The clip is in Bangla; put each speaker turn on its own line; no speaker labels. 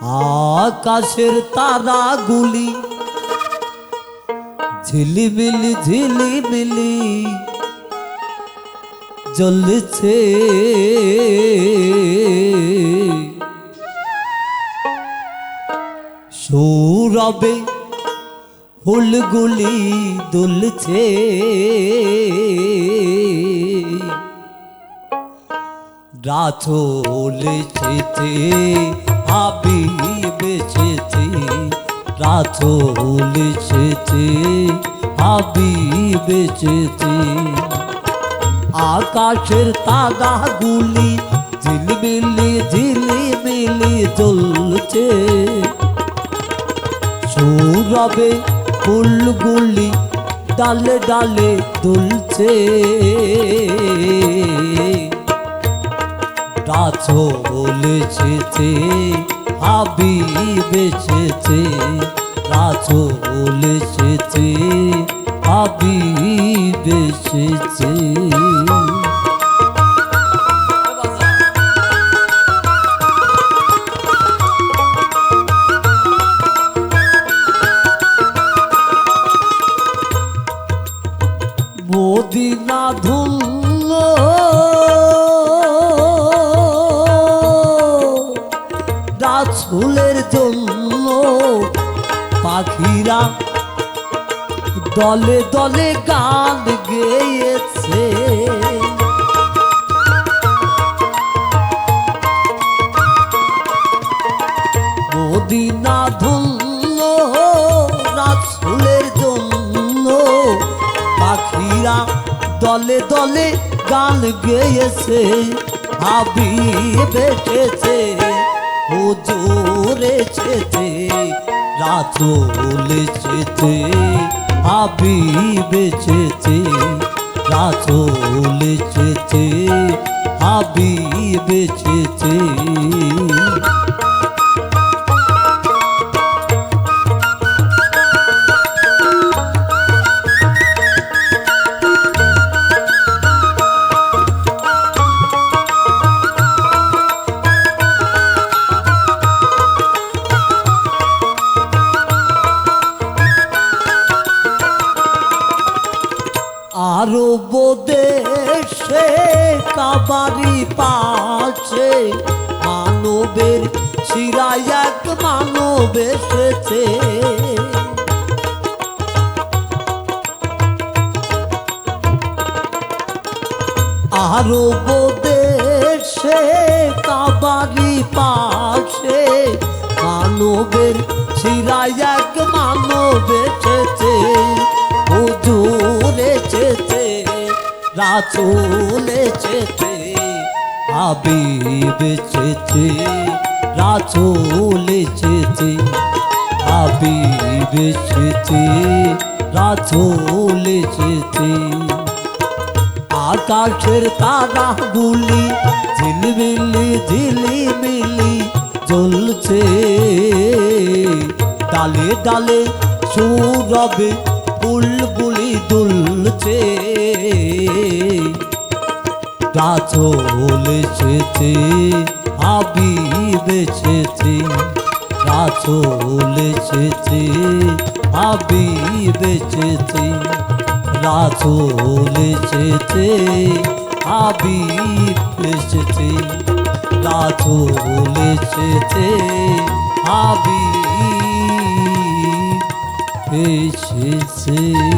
আকাশের তারাগুলি ঝিলিমিলি ঝিলিমিলি জ্বলছে। সৌরবে ফুলগুলি দুলছে। রাচল ছেতে আবি বেছেতে রাচল ছেতে আবি বেছেতে আকাশের তাগাগুলি ঝিলমিলি ঝিলিমিলি জ্বলছে। সৌরবে ফুলগুলি ডালে ডালে দুলছে। রাচলেছেছে হাবি বেছেছে রাচলেছেছে হাবি বেছেছে মদিনা পাখিরা দলে দলে গান গেয়েছে। দলে দলে গান গেয়েছে। হাবি বেটেছে হুজুরে ছেতে রাচলে চেতে হাবিব চেতে রাতুল চেতে হাবিব বেচেছে আরও দেশে কাবারি পাশে মানবের শিরায় এক মানব এসেছে। আরও দেশে কাবারি পাশে মানবের শিরায় এক মানব এসেছে। রাচুলে চেতে, হাবিব চেতে রাচুলে চেতে, হাবিব চেতে রাচুলে চেতে। আকাশের তারাগুলি ঝিলমিলি, ঝিলিমিলি জ্বলছে। ডালে ডালে সৌরবে বুলবুলি দুলছে। গাছলে ছেছে আবি বেছেছে গাছলে ছেছে আবি বেছেছে রাছলে ছেছে আবি বেছেছে রাছলে ছেছে আবি এসেছে।